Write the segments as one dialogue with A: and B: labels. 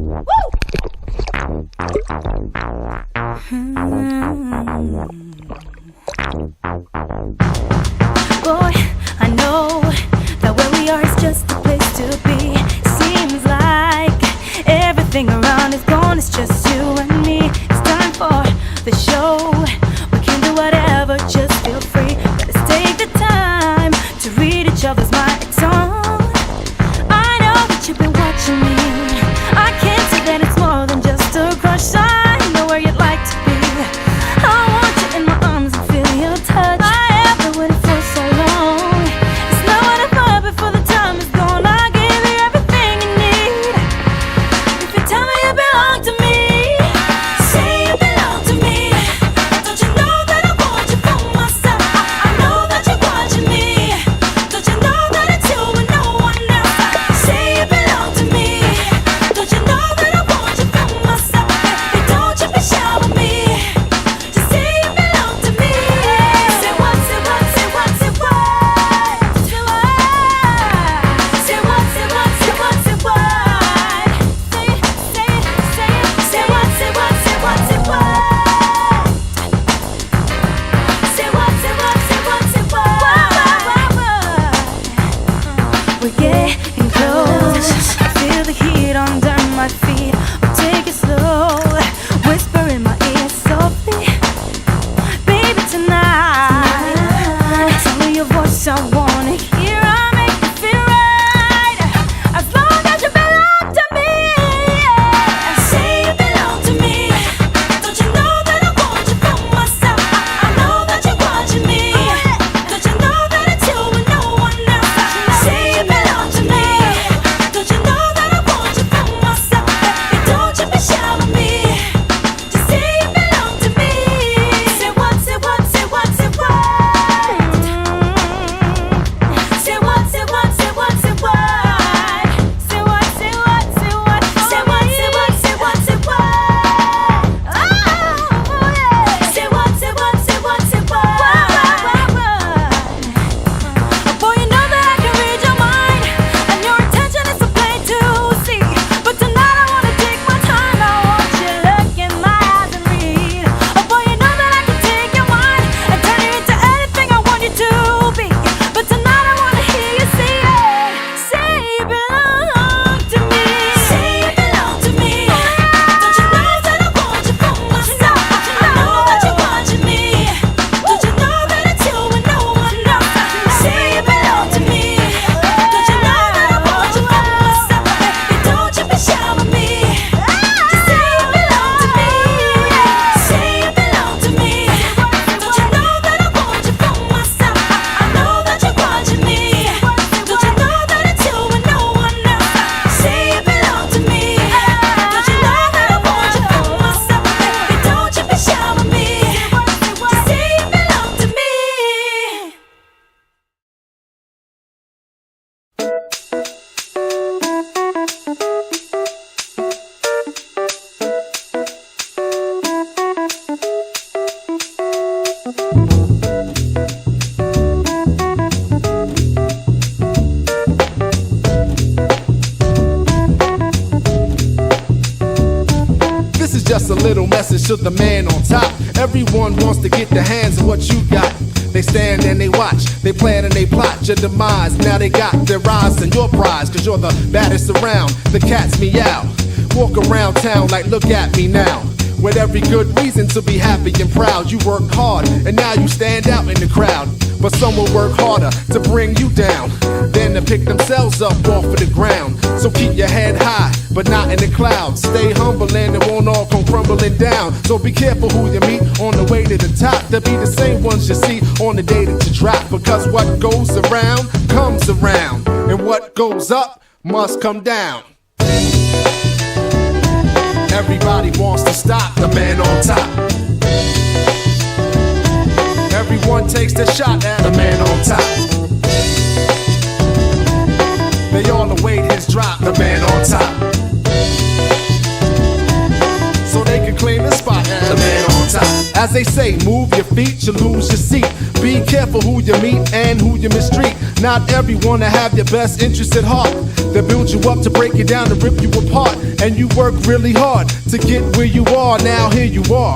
A: Woo! Just a
B: little message to the man on top. Everyone wants to get their hands on what you got. They stand and they watch, they plan and they plot your demise. Now they got their eyes on your prize, cause you're the baddest around. The cats meow. Walk around town like, look at me now. With every good reason to be happy and proud, you work hard and now you stand out in the crowd. But some will work harder to bring you down than to pick themselves up off of the ground. So keep your head high, but not in the clouds. Stay humble and it won't all come crumbling down. So be careful who you meet on the way to the top. They'll be the same ones you see on the day that you drop. Because what goes around comes around, and what goes up must come down. Everybody wants to stop the man on top. Everyone takes the shot at the man on top. They all await his drop, the man on top. As they say, move your feet, you lose your seat. Be careful who you meet and who you mistreat. Not everyone to have your best interest at heart. They build you up to break you down to rip you apart. And you work really hard to get where you are. Now here you are.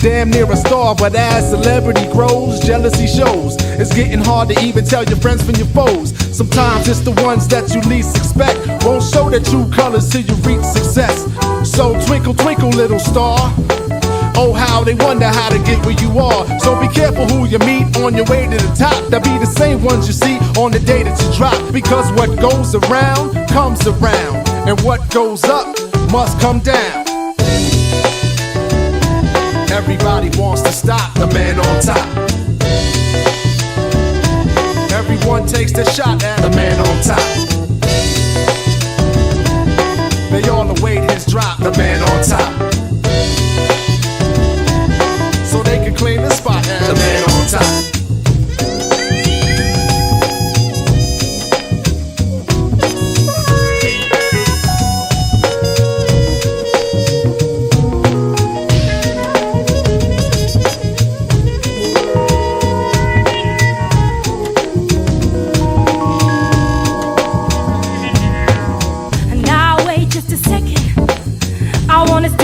B: Damn near a star, but as celebrity grows, jealousy shows. It's getting hard to even tell your friends from your foes. Sometimes it's the ones that you least expect. Won't show their true colors till you reach success. So twinkle, twinkle, little star. Oh, how they wonder how to get where you are. So be careful who you meet on your way to the top. They'll be the same ones you see on the day that you drop. Because what goes around comes around, and what goes up must come down. Everybody wants to stop the man on top. Everyone takes the shot at the man on top. They all await his drop, the man on top.
A: I wanna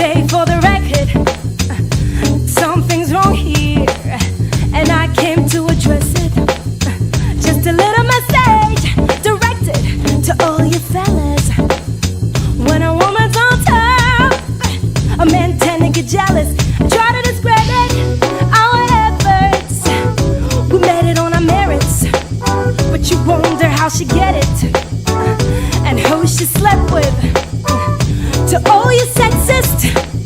A: you sexist